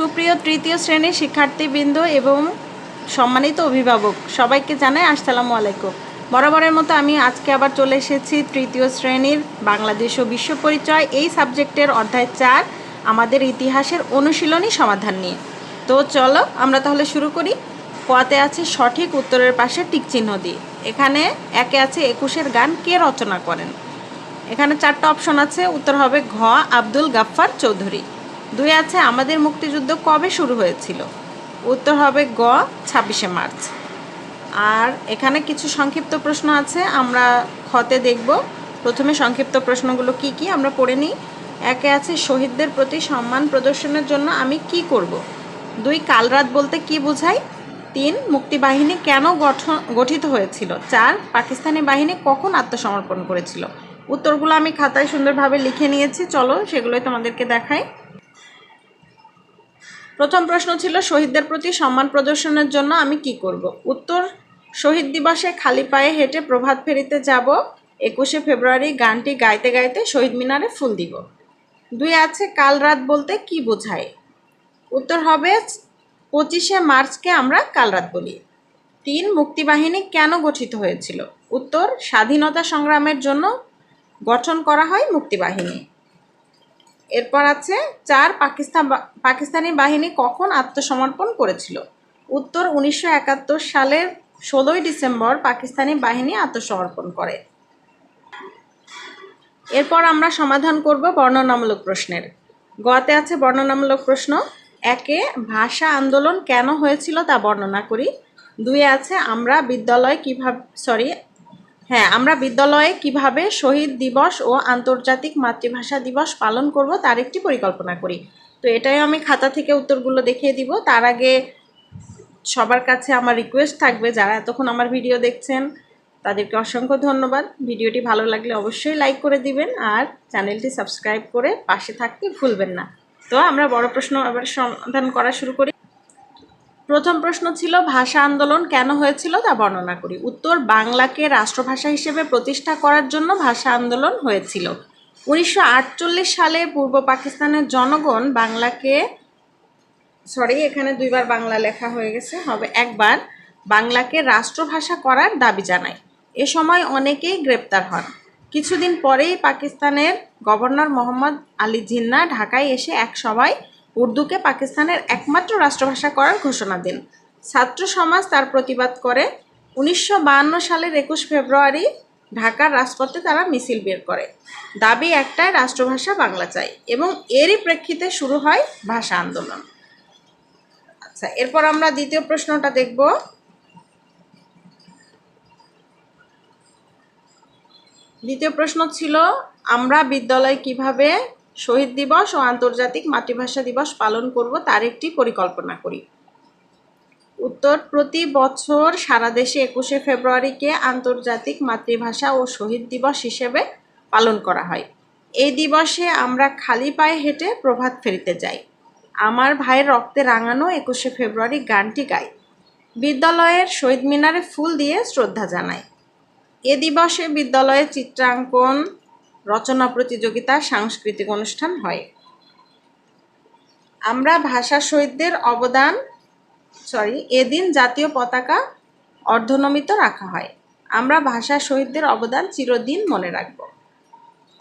সুপ্রিয় তৃতীয় শ্রেণির শিক্ষার্থীবৃন্দ এবং সম্মানিত অভিভাবক, সবাইকে জানাই আসসালামু আলাইকুম। বরাবরের মতো আমি আজকে আবার চলে এসেছি তৃতীয় শ্রেণির বাংলাদেশ ও বিশ্ব পরিচয় এই সাবজেক্টের অধ্যায় চার, আমাদের ইতিহাসের অনুশীলনী সমাধান নিয়ে। তো চলো আমরা তাহলে শুরু করি। কোয়াতে আছে সঠিক উত্তরের পাশে টিক চিহ্ন দিয়ে। এখানে একে আছে একুশের গান কে রচনা করেন? এখানে চারটা অপশন আছে, উত্তর হবে ঘ, আব্দুল গাফফার চৌধুরী। দুই আছে, আমাদের মুক্তিযুদ্ধ কবে শুরু হয়েছিল? উত্তর হবে গ, ছাব্বিশে মার্চ। আর এখানে কিছু সংক্ষিপ্ত প্রশ্ন আছে, আমরা খতে দেখব। প্রথমে সংক্ষিপ্ত প্রশ্নগুলো কি কি, আমরা পড়ে নিই। একে আছে, শহীদদের প্রতি সম্মান প্রদর্শনের জন্য আমি কি করব? দুই কালরাত বলতে কি বোঝায় তিন, মুক্তিবাহিনী কেন গঠন, গঠিত হয়েছিল? চার, পাকিস্তানি বাহিনী কখন আত্মসমর্পণ করেছিল? উত্তরগুলো আমি খাতায় সুন্দরভাবে লিখে নিয়েছি। চলো সেগুলোই তোমাদেরকে দেখাই। প্রথম প্রশ্ন ছিল, শহীদদের প্রতি সম্মান প্রদর্শনের জন্য আমি কি করব? উত্তর, শহীদ দিবসে খালি পায়ে হেঁটে প্রভাত ফেরিতে যাব। একুশে ফেব্রুয়ারি গানটি গাইতে গাইতে শহীদ মিনারে ফুল দিব। দুই আছে, কাল রাত বলতে কি বোঝায়? উত্তর হবে, পঁচিশে মার্চকে আমরা কাল রাত বলি। তিন, মুক্তিবাহিনী কেন গঠিত হয়েছিল? উত্তর, স্বাধীনতা সংগ্রামের জন্য গঠন করা হয় মুক্তিবাহিনী। এরপর আছে, চার, পাকিস্তান পাকিস্তানি বাহিনী কখন আত্মসমর্পণ করেছিল? উত্তর, উনিশশো একাত্তর সালের ষোলোই ডিসেম্বর পাকিস্তানি বাহিনী আত্মসমর্পণ করে। এরপর আমরা সমাধান করব বর্ণনামূলক প্রশ্নের। গতে আছে বর্ণনামূলক প্রশ্ন। একে, ভাষা আন্দোলন কেন হয়েছিল তা বর্ণনা করি। দুই আছে, আমরা বিদ্যালয় কীভাবে সরি হ্যাঁ আমরা বিদ্যালয়ে কীভাবে শহীদ দিবস ও আন্তর্জাতিক মাতৃভাষা দিবস পালন করব তার একটি পরিকল্পনা করি। তো এটাই আমি খাতা থেকে উত্তরগুলো দেখিয়ে দিব। তার আগে সবার কাছে আমার রিকোয়েস্ট থাকবে, যারা এতক্ষণ আমার ভিডিও দেখছেন, তাদেরকে অসংখ্য ধন্যবাদ। ভিডিওটি ভালো লাগলে অবশ্যই লাইক করে দিবেন আর চ্যানেলটি সাবস্ক্রাইব করে পাশে থাকতে ভুলবেন না। তো আমরা বড় প্রশ্ন এবার সমাধান করা শুরু করি। প্রথম প্রশ্ন ছিল, ভাষা আন্দোলন কেন হয়েছিল তা বর্ণনা করি। উত্তর, বাংলাকে রাষ্ট্রভাষা হিসেবে প্রতিষ্ঠা করার জন্য ভাষা আন্দোলন হয়েছিল। উনিশশো আটচল্লিশ সালে পূর্ব পাকিস্তানের জনগণ বাংলাকে, সরি, এখানে দুইবার বাংলা লেখা হয়ে গেছে, হবে একবার, বাংলাকে রাষ্ট্রভাষা করার দাবি জানায়। এ সময় অনেকেই গ্রেপ্তার হন। কিছুদিন পরেই পাকিস্তানের গভর্নর মোহাম্মদ আলী জিন্না ঢাকায় এসে এক সভায় উর্দুকে পাকিস্তানের একমাত্র রাষ্ট্রভাষা করার ঘোষণা দেন। ছাত্র সমাজ তার প্রতিবাদ করে। উনিশশো সালের একুশ ফেব্রুয়ারি ঢাকার রাজপথে তারা মিছিল বের করে। দাবি একটাই, রাষ্ট্রভাষা বাংলা চাই এবং এরই প্রেক্ষিতে শুরু হয় ভাষা আন্দোলন। আচ্ছা এরপর আমরা দ্বিতীয় প্রশ্নটা দেখব। দ্বিতীয় প্রশ্ন ছিল, আমরা বিদ্যালয় কীভাবে শহীদ দিবস ও আন্তর্জাতিক মাতৃভাষা দিবস পালন করব তার একটি পরিকল্পনা করি। উত্তর, প্রতি বছর সারা দেশে একুশে ফেব্রুয়ারিকে আন্তর্জাতিক মাতৃভাষা ও শহীদ দিবস হিসেবে পালন করা হয়। এই দিবসে আমরা খালি পায়ে হেঁটে প্রভাত ফেরিতে যাই। আমার ভাইয়ের রক্তে রাঙানো একুশে ফেব্রুয়ারি গানটি গাই। বিদ্যালয়ের শহীদ মিনারে ফুল দিয়ে শ্রদ্ধা জানাই। এ দিবসে বিদ্যালয়ে চিত্রাঙ্কন রচনা প্রতিযোগিতা, সাংস্কৃতিক অনুষ্ঠান হয়। আমরা ভাষা শহীদদের অবদান সরি এদিন জাতীয় পতাকা অর্ধনমিত রাখা হয়। আমরা ভাষা শহীদদের অবদান চিরদিন মনে রাখব।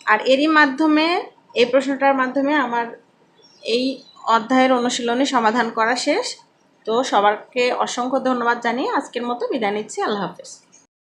আর এরই মাধ্যমে, এই প্রশ্নটার মাধ্যমে আমার এই অধ্যায়ের অনুশীলনী সমাধান করা শেষ। তো সবারকে অসংখ্য ধন্যবাদ জানিয়ে আজকের মতো বিদায় নিচ্ছি। আল্লাহ হাফেজ।